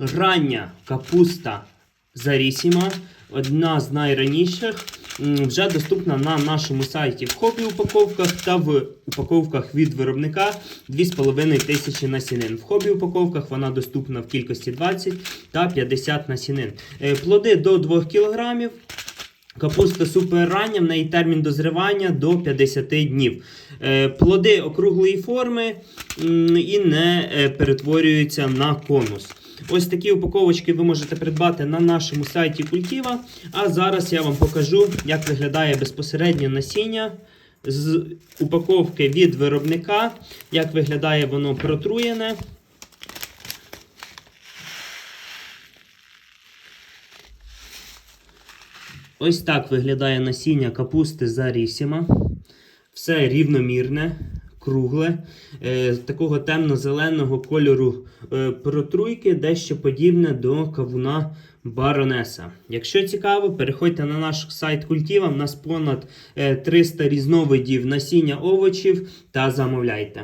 Рання капуста Зарісіма, одна з найраніших, вже доступна на нашому сайті в хобі упаковках та в упаковках від виробника 2,5 тисячі насінин. В хобі упаковках вона доступна в кількості 20 та 50 насінин. Е, Плоди до 2 кг. Капуста суперрання, в неї термін дозрівання до 50 днів. Е, Плоди округлої форми і не е, перетворюються на конус. Ось такі упаковочки ви можете придбати на нашому сайті Культіва. А зараз я вам покажу, як виглядає безпосередньо насіння з упаковки від виробника, як виглядає воно протруєне. Ось так виглядає насіння капусти Зарісіма. Все рівномірне, кругле, е, такого темно-зеленого кольору е, протруйки, дещо подібне до кавуна Баронеса. Якщо цікаво, переходьте на наш сайт Культіва. У нас понад е, 300 різновидів насіння овочів та замовляйте.